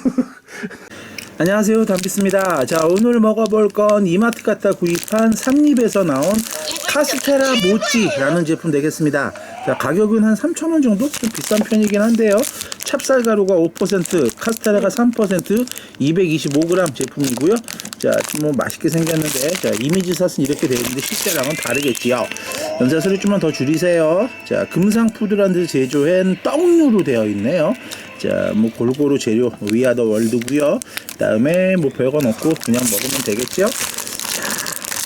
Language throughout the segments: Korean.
안녕하세요. 담비스입니다. 자 오늘 먹어볼 건 이마트 갔다 구입한 삼립에서 나온 카스테라 모찌라는 제품 되겠습니다. 자 가격은 한 3,000원 정도? 좀 비싼 편이긴 한데요. 찹쌀 가루가 5% 카스테라가 3% 225g 제품이고요. 자뭐 맛있게 생겼는데 자 이미지 샷은 이렇게 되어 있는데 실제랑은 다르겠지요. 연사 소리 좀만 더 줄이세요. 자 금상푸드라는 데서 제조한 떡류로 되어 있네요 자, 뭐 골고루 재료 위아더 월드고요. 그다음에 뭐 별건 없고 그냥 먹으면 되겠죠. 자,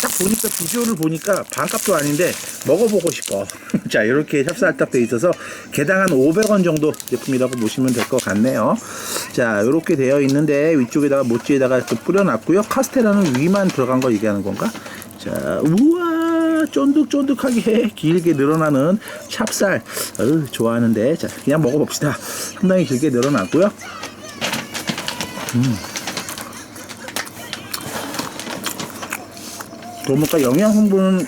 딱 보니까 비주얼을 보니까 반값도 아닌데 먹어보고 싶어. 자, 이렇게 찹쌀떡 돼 있어서 개당 한 500원 정도 제품이라고 보시면 될 것 같네요. 자, 이렇게 되어 있는데 위쪽에다가 모찌에다가 이렇게 뿌려놨고요. 카스테라는 위만 들어간 거 얘기하는 건가? 자, 우와, 쫀득쫀득하게 길게 늘어나는 찹쌀. 어우, 좋아하는데. 자, 그냥 먹어봅시다. 상당히 길게 늘어났고요. 음. 그러니까 영양 성분은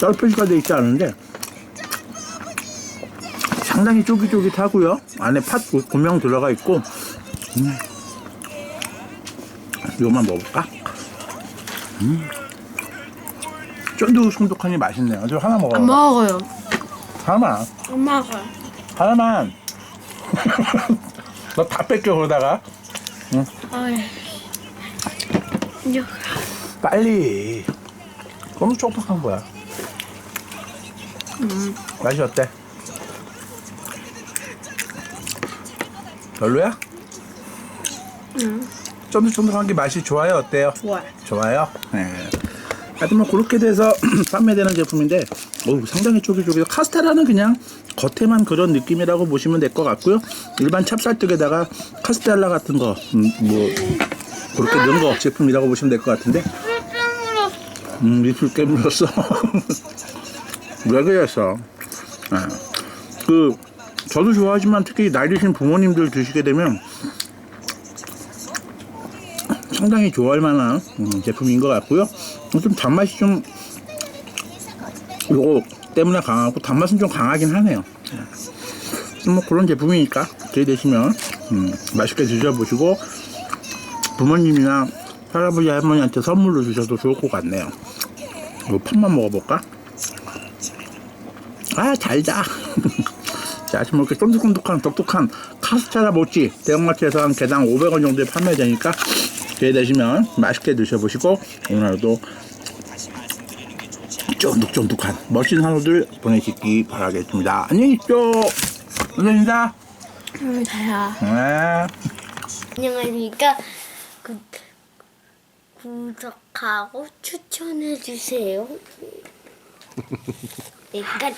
따로 표시가 되어 있지 않은데 상당히 쫄깃쫄깃하고요. 안에 팥 고- 고명 들어가 있고 음. 이것만 먹어볼까? 쫀득쫀득하니 맛있네요. 저 하나 먹어. 안 먹어요. 하나만. 안 먹어요. 하나만. 너 다 뺏겨 그러다가 어이. 이제 빨리. 너무 촉촉한 거야. 맛이 어때? 별로야? 응. 쫀득쫀득한 게 맛이 좋아요? 어때요? 좋아요. 좋아요? 네. 하여튼 뭐 그렇게 돼서 판매되는 제품인데 어우, 상당히 쫄깃쫄깃 카스테라는 그냥 겉에만 그런 느낌이라고 보시면 될 것 같고요. 일반 찹쌀떡에다가 카스텔라 같은 거 음, 뭐 그렇게 넣은 거 제품이라고 보시면 될 것 같은데. 음 입술 깨물었어 왜 그랬어 아, 그 저도 좋아하지만 특히 나이 드신 부모님들 드시게 되면 상당히 좋아할 만한 음, 제품인 것 같고요. 좀 단맛이 좀 요거 때문에 강하고 단맛은 좀 강하긴 하네요. 음, 뭐 그런 제품이니까 기회 되시면 음, 맛있게 드셔보시고 부모님이나 할아버지 할머니한테 선물로 주셔도 좋을 것 같네요. 이 팥만 먹어볼까? 아 달다. 자, 지금 이렇게 쫀득쫀득한 독특한 카스테라 모찌 대형마트에서 한 개당 500원 정도에 판매되니까 기회 되시면 맛있게 드셔보시고 오늘 하루도 쫀득쫀득한 멋진 하루들 보내시기 바라겠습니다. 안녕히 계십시오. 감사합니다. 감사해요. 네. 안녕하십니까. 구, 구독하고 추천해주세요. 네, 끝.